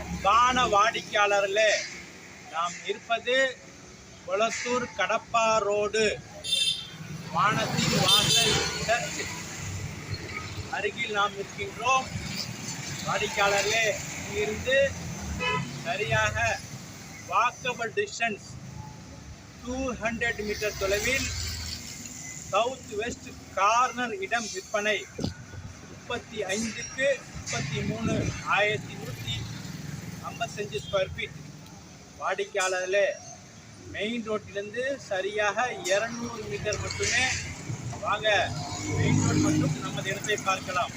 அன்பான வாடிக்கையாளர்களே நாம் இருப்பது கொளத்தூர் கடப்பா ரோடு வானத்தின் வாசல் சர்ச் அருகில் நாம் இருக்கின்றோம் வாடிக்கையாளர்களே இங்கிருந்து சரியாக walkable distance two hundred metre தொலைவில் சவுத் வெஸ்ட் கார்னர் இடம் விற்பனை முப்பத்தி ஐந்துக்கு முப்பத்தி மூணு ஆயிரத்தி நூற்றி ஸ்கொயர் ஃபீட் வாடிக்கையாளர்களே மெயின் ரோட்டிலேருந்து சரியாக இரநூறு மீட்டர் மட்டுமே. வாங்க மெயின் ரோட் மட்டும் நமது இடத்தை பார்க்கலாம்.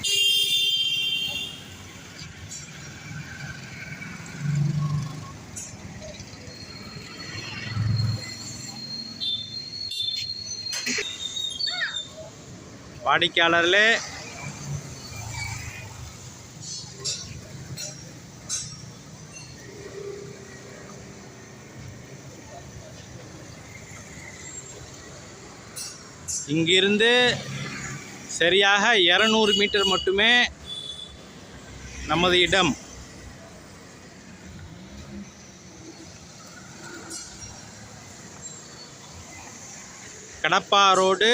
வாடிக்கையாளர்களே இங்கிருந்து சரியாக இரநூறு மீட்டர் மட்டுமே நமது இடம். கடப்பா ரோடு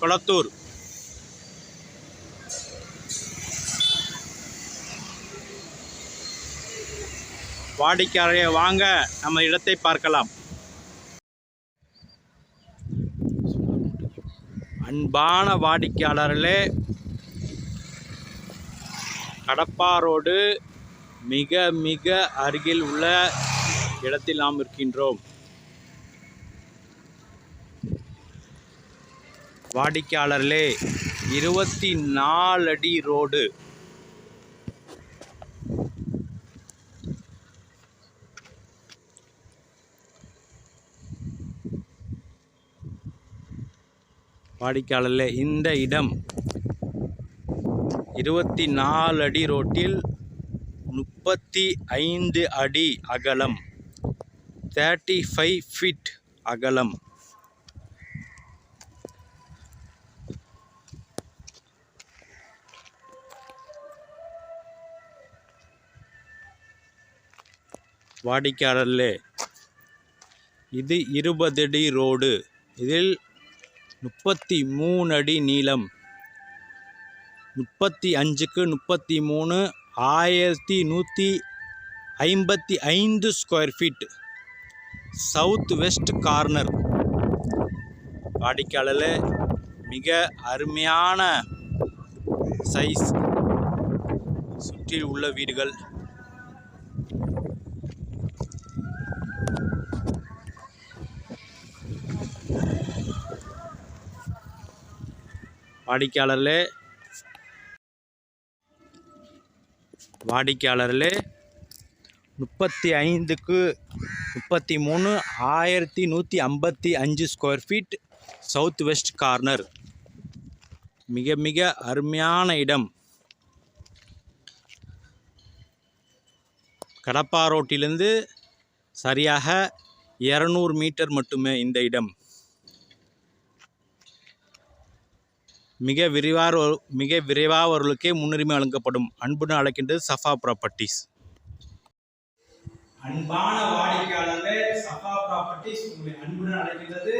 கொளத்தூர். வாடிக்கையாளரை வாங்க நம்ம இடத்தை பார்க்கலாம். அன்பான வாடிக்கையாளர்களே கடப்பா ரோடு மிக மிக அருகில் உள்ள இடத்தில் நாம் இருக்கின்றோம். வாடிக்கையாளர்களே இருபத்தி நாலு அடி ரோடு வாடிக்கையாளர்களே இந்த இடம் இருபத்தி நாலு அடி ரோட்டில் முப்பத்தி ஐந்து அடி அகலம் தேர்ட்டி ஃபைவ் ஃபீட் அகலம். வாடிக்கையாளர்களே இது இருபது அடி ரோடு. இதில் முப்பத்தி மூணு அடி நீளம். முப்பத்தி அஞ்சுக்கு முப்பத்தி மூணு ஆயிரத்தி நூற்றி ஐம்பத்தி ஐந்து square feet south west corner வாடிக்கையாளரில் மிக அருமையான சைஸ் சுற்றி உள்ள வீடுகள். வாடிக்கையாளர்களே வாடிக்கையாளர்களே முப்பத்தி ஐந்துக்கு முப்பத்தி மூணு ஆயிரத்தி நூற்றி ஐம்பத்தி அஞ்சு square feet south west corner மிக மிக அருமையான இடம். கடப்பா ரோட்டிலிருந்து சரியாக இரநூறு மீட்டர் மட்டுமே இந்த இடம். மிக விரிவாக மிக விரைவானவர்களுக்கே முன்னுரிமை வழங்கப்படும் அன்புன்னு அழைக்கின்றது சஃபா ப்ராப்பர்ட்டிஸ் அன்பான வாடிக்கையாளர்களே சஃபா ப்ராப்பர்ட்டிஸ் உங்களை அன்புடன் அழைக்கின்றது.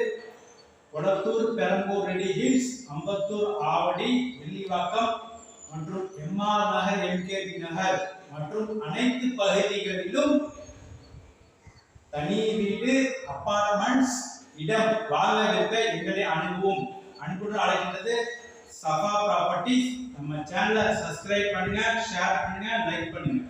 கொடத்தூர் பெரம்பூர் ரெடி ஹில்ஸ் அம்பத்தூர் ஆவடி வெள்ளிவாக்கம் மற்றும் எம்ஆர் நகர் எம்கேபி நகர் மற்றும் அனைத்து பகுதிகளிலும் தனி வீடு அப்பார்ட்மெண்ட்ஸ் இடம் வாங்க விற்க எங்களை அணுகுவோம். அன்புடன் அழைக்கின்றது. சஃபா ப்ராப்பர்ட்டிஸ் நம்ம சேனலை சப்ஸ்கிரைப் பண்ணுங்க ஷேர் பண்ணுங்க லைக் பண்ணுங்க.